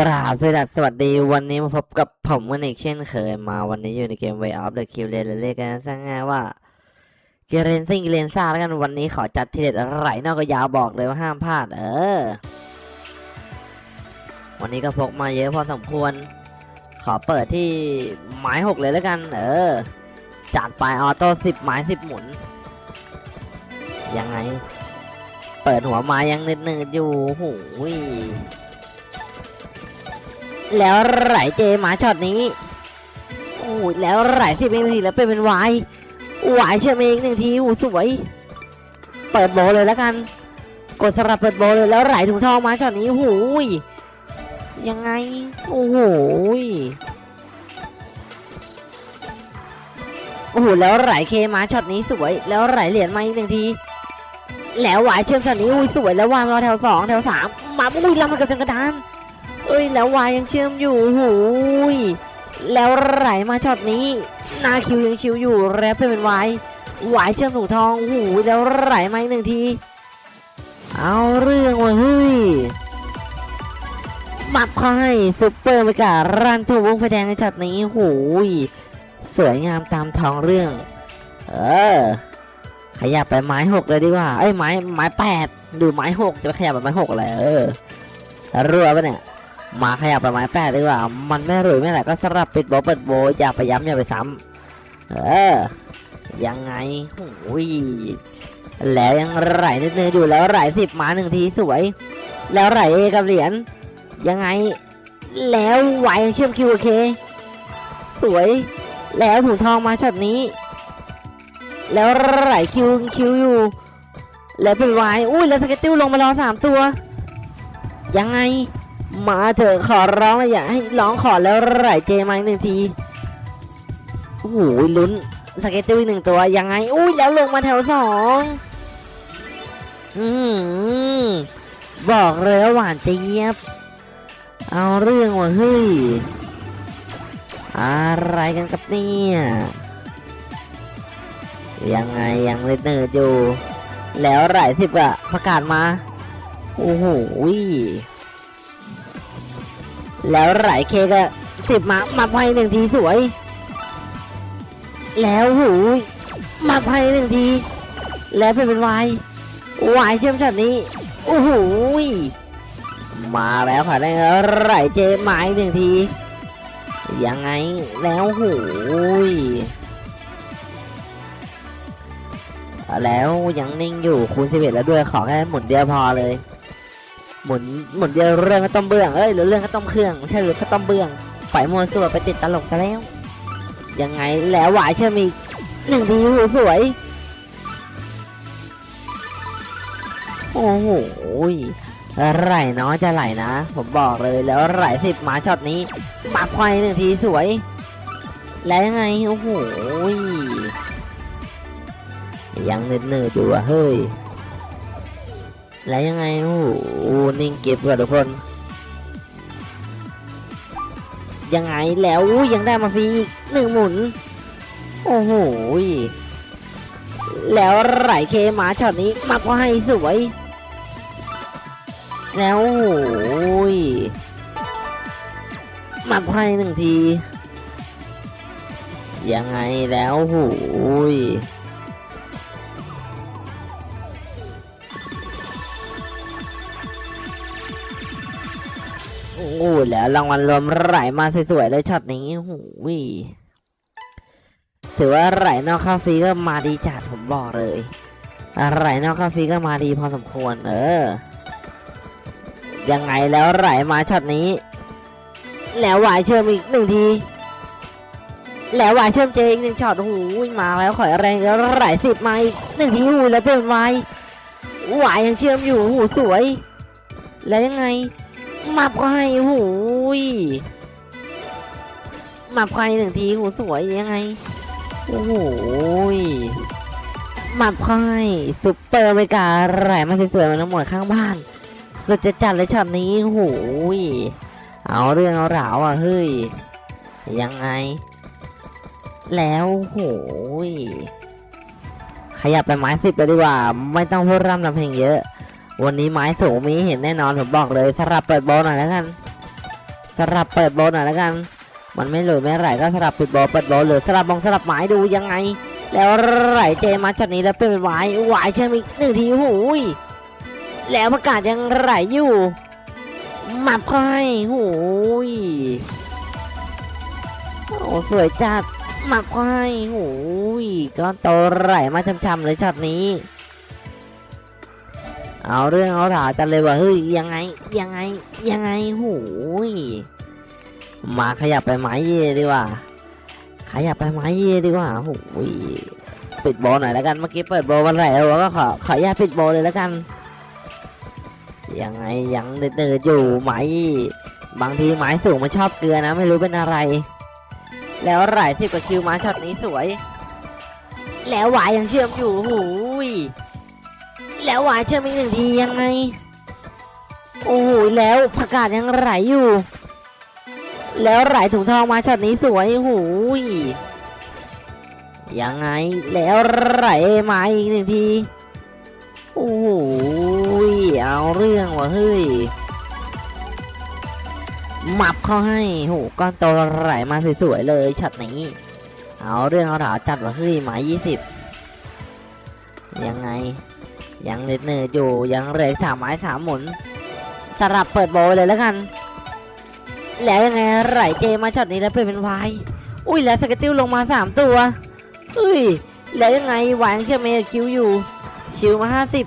กราบสวัสดีสวัสดีวันนี้มาพบกับผมกันอีกเช่นเคยมาวันนี้อยู่ในเกม Way of the Kill เรียเรียกกันซะง่ายว่าเกเรนซิงเกเรนซ่าแล้วกันวันนี้ขอจัดทีเด็ดอะไรนอกก็ยาวบอกเลยว่าห้ามพลาดเออ วันนี้ก็พกมาเยอะพอสมควร ขอเปิดที่ไม้หกเลยแล้วกัน เออจัดไปออโต้สิบไม้สิบหมุน ยังไง เปิดหัวไม้ยังนืดๆอยู่หูย แล้วไหลเจมาช็อตนี้โอ้ยแล้วไหลสิบเองทีแล้วเป็นเป็นวายวายเชื่อมเองหนึ่งทีโอ้สวย เปิดโบเลยแล้วกัน กดสลับเปิดโบเลยแล้วไหลถุงทองมาช็อตนี้โอ้ยยังไงโอ้โหโอ้โหแล้วไหลเคมาช็อตนี้สวย แล้วไหลเหรียญมาอีกหนึ่งทีแล้วหวายเชื่อมช็อตนี้อุ้ยสวยแล้ววายมาแถวสองแถวสามมาอุ้ยลำมันกับจังกระดาน เอ้ยแล้ววายยังเชื่อมอยู่หูยแล้วไหลมาช็อตนี้หนาคิวยังชิวอยู่แรปเป็นวายวายเชื่อมถุงทองหูยแล้วไหลมาอีกหนึ่งที เอาเรื่องว่ะเฮ้ยมับเขาให้ซุปเปอร์ไปการันถูกวงไฟแดงในช็อตนี้หูยสวยงามตามท้องเรื่อง เออ ขยับไปไม้หกเลยดีกว่า เอ้ยไม้ไม้แปดดูไม้หกจะขยับไปไม้หกอะไรเออรัวปะเนี่ย มาขยับไปไม้แปดดีกว่า มันไม่หรือไม่ไหลก็สลับปิดโบเปิดโบอย่าไปย้ำอย่าไปซ้ำเออ ยังไงโอ้ยแล้วยังไหลนิดนึงอยู่แล้วไหลสิบมาหนึ่งทีสวย แล้วไหลเอกับเหรียญยังไง แล้วไหวเชื่อมคิวโอเค สวย แล้วถุงทองมาช็อตนี้ แล้วไหลคิวคิวอยู่ แล้วเป็นวายอุ้ยแล้วสเก็ตติ้วลงมารอสามตัว ยังไง มาเถอะขอร้องอย่าให้ร้องขอแล้วไหลเจมาอีกหนึ่งทีโอ้โหลุ้นสเก็ตติ้วอีกหนึ่งตัวยังไงอุ้ยแล้วลงมาแถวสองอืมบอกเลยว่าหวานเจี๊ยบ เอาเรื่องว่ะเฮ้ยอะไรกันกับเนี่ยยังไงยังเลนเนิร์อยู่ แล้วไหลสิบอะประกาศมา โอ้โห แล้วไหลเคกอะสิบมามาไพ่หนึ่งทีสวย แล้วหูมาไพ่หนึ่งที แล้วเป็นเป็นวายวายเชื่อมช็อตนี้โอ้โหมาแล้วค่ะได้ไหลเจไม้หนึ่งที ยังไงแล้วหูยแล้วยังนิ่งอยู่คูณสิบเอ็ดแล้วด้วยขอแค่หมุนเดียวพอเลย หมุนหมุนเดียวเรื่องก็ต้มเบื้องเอ้ยหรือเรื่องก็ต้มเครื่องไม่ใช่หรือก็ต้มเบื้องปล่อยมัวสัวไปติดตลกซะแล้วยังไงแล้วหวายเชื่อมีหนึ่งทีหูสวย โอ้โหไหลเนาะจะไหลนะ ผมบอกเลยแล้วไหลสิบมาช็อตนี้มาควายหนึ่งทีสวย แล้วยังไง โอ้โหยังเนืดๆอยู่อะเฮ้ย แล้วยังไงโอ้โหนิ่งเก็บก่อนทุกคน ยังไงแล้วยังได้มาฟรีอีกหนึ่งหมุน โอ้โหแล้วไหลเคมาช็อตนี้มาก็ให้สวย แล้วโอ้ยมาก็ให้หนึ่งที ยังไงแล้วโอ้ย อ้โหแล้วรางวัลรวมไหลมาสวยๆเลยช็อตนี้โอ้โหยถือว่าไหลนอกคาฟรีก็มาดีจัดผมบอกเลยไหลนอกคาฟรีก็มาดีพอสมควร เออ ยังไงแล้วไหลมาช็อตนี้ แล้วหวายเชื่อมอีกหนึ่งที แล้วหวายเชื่อมเจอีกหนึ่งช็อตโอ้โหมาแล้วขอยแรงแล้วไหลสิบมาอีกหนึ่งทีโอ้โหแล้วเป็นวายหวายยังเชื่อมอยู่โอ้โหสวย แล้วยังไง มาพายหูยมาพายหนึ่งทีหูสวยยังไง โอ้โหยมาพายซุปเปอร์เมกาไหลมาสวยๆมาทั้งหมดข้างบ้านสุดจะจัดเลยช็อตนี้โอ้โหยเอาเรื่องเอาราวอะเฮ้ย ยังไง แล้วโหยขยับไปไม้สิบเลยดีกว่า ไม่ต้องพูดร่ำทำเพลงเยอะ วันนี้ไม้สูงมีเห็นแน่นอนผมบอกเลยสลับเปิดโบอลหน่อยแล้วกันสลับเปิดโบหน่อยแล้วกัน มันไม่หลุดไม่ไหลก็สลับปิดโบเปิดโบหรือสลับบองสลับหมายดูยังไง แล้วไหลเจมาจากนี้แล้วเป็นหวายหวายเชื่อมอีกหนึ่งทีหูยแล้วประกาศยังไหลอยู่หมับเข้าให้หูยโอ้สวยจัดหมับเข้าให้หูยก้อนโตไหลมาช้ำๆเลยช็อตนี้ เอาเรื่องเอาถาจันเลยว่าเฮ้ยยังไงยังไงยังไงหูยมาขยับไปไม้เย่ดีกว่า ขยับไปไม้เย่ดีกว่าหูยปิดโบหน่อยแล้วกันเมื่อกี้เปิดโบวันไหนแล้วก็ขอขอญาตปิดโบเลยแล้วกันยังไงยังเดือดอยู่ไม้บางทีไม้สูงมันชอบเกลือนะ ไม่รู้เป็นอะไร แล้วไหลสิบกว่าคิวมาช็อตนี้สวย แล้วหวายยังเชื่อมอยู่หูย แล้วหวานเชื่อมีหนึ่งทียังไง โอ้โหแล้วผักกาดยังไหลอยู่ แล้วไหลถุงทองมาช็อตนี้สวยโอ้ยยังไงแล้วไหลมาอีกหนึ่งที โอ้โหเอาเรื่องว่ะเฮ้ยหมับเข้าให้โหก้อนโตไหลมาสวยๆเลยช็อตนี้ เอาเรื่องเอาถาวจัดว่ะเฮ้ยหมายยี่สิบยังไง ยังเนืดเนืดอยู่ยังเหลืออกสามไม้สามหมุนสลับเปิดโบว์เลยแล้วกัน แล้วยังไงไหลเจมาช็อตนี้แล้วเปลี่ยนเป็นวายอุ้ยแล้วสเกตติลลงมาสามตัวอุ้ยแล้วยังไงวายยังเชื่อเมย์คิวอยู่คิวมาห้าสิบ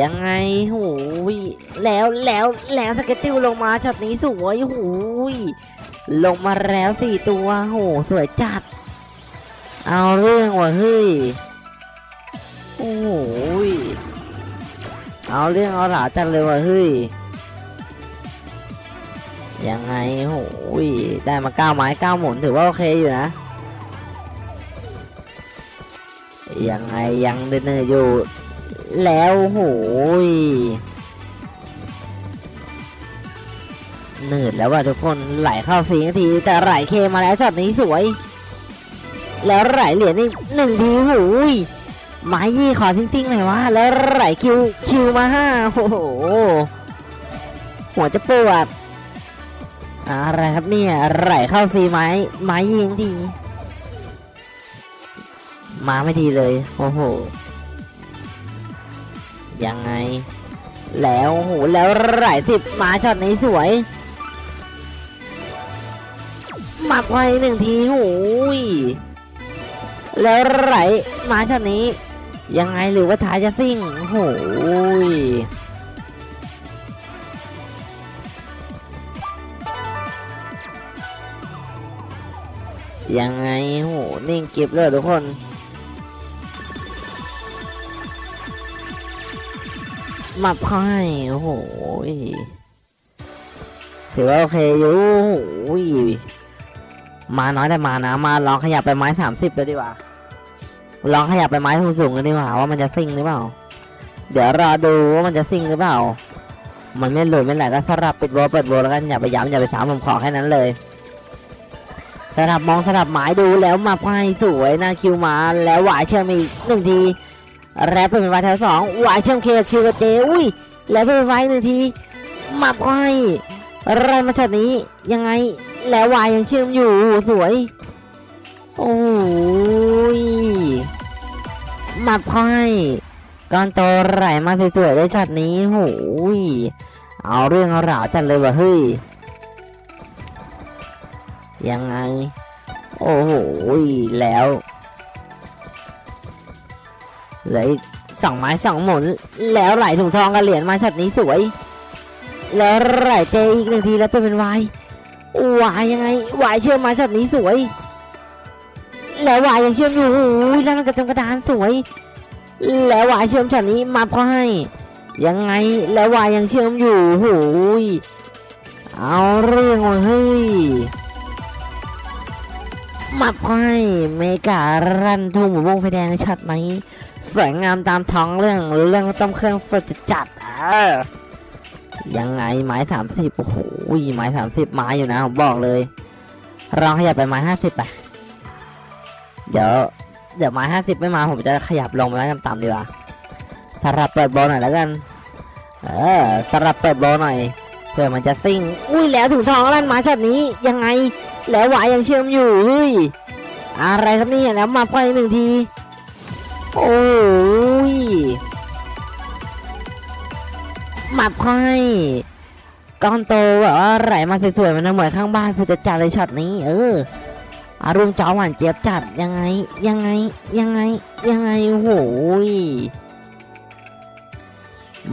ยังไงหูยแล้วแล้วแล้วสเกตติลลงมาช็อตนี้สวยหูยลงมาแล้วสี่ตัวโหสวยจัด เอาเรื่องว่ะเฮ้ยโอ้โห เอาเรื่องเอาหลาจังเลยว่ะเฮ้ยยังไงโหยได้มาเก้าไม้เก้าหมุนถือว่าโอเคอยู่นะยังไงยังเดินๆอยู่ แล้วโหยหนืดแล้วว่ะทุกคนไหลเข้าฟรีนาที แต่ไหลเคมาแล้วช็อตนี้สวย แล้วไหลเหรียญนี่หนึ่งทีโหย ไม้ยี่ขอซิ่งๆหน่อยวะแล้วไหลคิวคิวมาห้าโอ้โหหัวจะปวดอะไรครับเนี่ยไหลเข้าฟรีไม้ไม้ยิงทีมาไม่ดีเลย โอ้โห ยังไง แล้วโอ้โหแล้วไหลสิบมาช็อตนี้สวยหมักไว้หนึ่งทีโอ้ยแล้วไหลมาช็อตนี้ ยังไงหรือว่าท้ายจะซิ่งโอ้โหยังไงโหนิ่งเก็บเลยทุกคนมับเขาให้โอ้โหถือว่าโอเคอยู่โอ้โหมาน้อยแต่มานะ มาลองขยับไปไม้สามสิบเลยดีกว่า ลองขยับไปไม้สูงๆกันดีกว่าว่ามันจะซิ่งหรือเปล่า เดี๋ยวรอดูว่ามันจะซิ่งหรือเปล่า มันไม่หลุดไม่ไหลก็สลับปิดโบว์เปิดโบว์แล้วกันอย่าไปย้ำอย่าไปซ้ำผมขอแค่นั้นเลยสลับมองสลับหมายดูแล้วมาไพ่สวยหน้าคิวมาแล้วหวายเชื่อมอีกหนึ่งทีแรปเป็นวายแถวสองหวายเชื่อมเคคิวกับเจอุ้ยแล้วเป็นวายหนึ่งทีมาไพ่อะไรมาช็อตนี้ยังไงแล้ววายยังเชื่อมอยู่สวย โอ้ยมาพอยก้อนโตไหลมาสวยๆได้ช็อตนี้โอ้ยเอาเรื่องเอาราวจัดเลยว่ะเฮ้ยยังไง โอ้โหแล้วเหลือสองไม้สองหมุน แล้วไหลถุงทองกับเหรียญมาช็อตนี้สวย แล้วไหลเจอีกหนึ่งทีแล้วจะเป็นวายวายยังไงวายเชื่อมมาช็อตนี้สวย แล้ววายยังเชื่อมอยู่แล้วมันกระจงกระดานสวย แล้ววายเชื่อมช็อตนี้มาพอให้ ยังไงแล้ววายยังเชื่อมอยู่โอ้ยเอาเรื่องวะเฮ้ยมาพอให้เมการันทุ่งหมูวงไฟแดงช็อตไหมสวยงามตามท้องเรื่องเรื่องต้มเครื่องสดจัดๆอะยังไงไม้สามสิบโอ้โหไม้สามสิบไม้อยู่นะผมบอกเลยลองขยับไปไม้ห้าสิบไป เดี๋ยวเดี๋ยวไม้ห้าสิบไม่มาผมจะขยับลงมาแล้วต่ำๆดีกว่าสลับเปิดบอลหน่อยแล้วกัน เออสลับเปิดบอลหน่อยเพื่อมันจะซิ่ง อุ้ยแล้วถึงทองลั่นมาช็อตนี้ยังไง แล้วหวายยังเชื่อมอยู่เฮ้ยอะไรครับนี่แล้วมาไฟหนึ่งที โอ้ยมัดไพ่ก้อนโตแบบว่าไหลมาสวยๆมันเหมือนข้างบ้านสุดจะจัดเลยช็อตนี้ เออ อารมณ์จอหวานเจี๊ยบจัดยังไง ยังไง ยังไง ยังไงโอ้โหย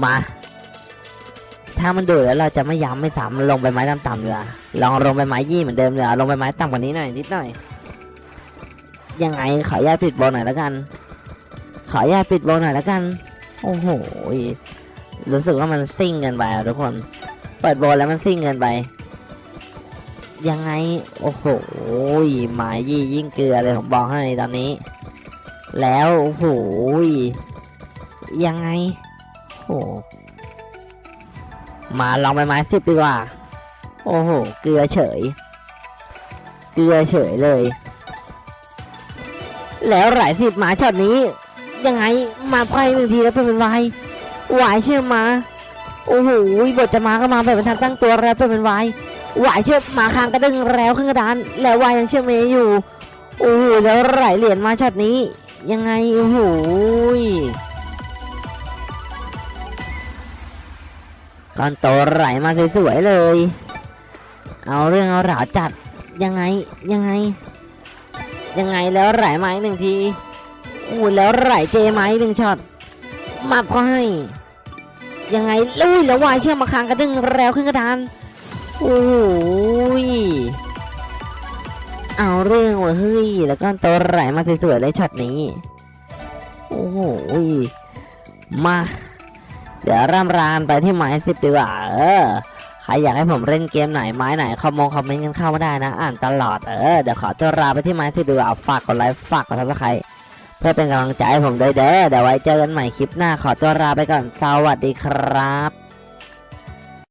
มา ถ้ามันดูดแล้วเราจะไม่ย้ำไม่ซ้ำลงไปไม้ต่ำๆเลยอะลองลงไปไม้ยี่เหมือนเดิมเลยอะลงไปไม้ต่ำกว่านี้หน่อยนิดหน่อย ยังไงขออนุญาตปิดโบนหน่อยแล้วกัน ขออนุญาตปิดโบนหน่อยแล้วกัน โอ้โหยรู้สึกว่ามันซิ่งเกินไปทุกคน เปิดโบนแล้วมันซิ่งเกินไป ยังไง โอ้โหหมายยี่ยิ่งเกลือเลยผมบอกให้ตอนนี้ แล้วโอ้โหยังไงโอ้หมาลองไปไม้สิบดีกว่า โอ้โห เกลือเฉย เกลือเฉยเลย แล้วหลายสิบหมาช็อตนี้ ยังไงมาไพ่หนึ่งทีแล้วเป็นไวายหวายเชื่อมา โอ้โหบทจะมาก็มาแบบเป็นทางตั้งตัวแล้วเป็นวาย หวายเชื่อมาคางกระดึงแล้วขึ้นกระดาน แล้ววายยังเชื่อเมย์อยู่โอ้โหแล้วไหลเหรียญมาช็อตนี้ ยังไงโอ้โหก้อนโตไหลมาสวยๆเลย เอาเรื่องเอาราวจัดยังไงยังไง ยังไงแล้วไหลมาอีกหนึ่งทีโอ้แล้วไหลเจมาอีกหนึ่งช็อตมาพอให้ยังไงลุยแล้ววายเชื่อมาคางกระดึงแล้วขึ้นกระดาน โอ้โหยเอาเรื่องว่ะเฮ้ย แล้วก็ตัวไหลมาสวยๆเลยช็อตนี้ โอ้โหยมา เดี๋ยวร่ำรานไปที่ไม้สิบดีกว่า เออ ใครอยากให้ผมเล่นเกมไหนไม้ไหนคอมมงคอมเมนต์กันเข้ามาได้นะ อ่านตลอด เออ เดี๋ยวขอตัวลาไปที่ไม้สิบดีกว่า ฝากกดไลค์ ฝากกดซับสไครต์เพื่อเป็นกำลังใจให้ผมด้วยเด้อ เดี๋ยวไว้เจอกันใหม่คลิปหน้า ขอตัวลาไปก่อน สวัสดีครับ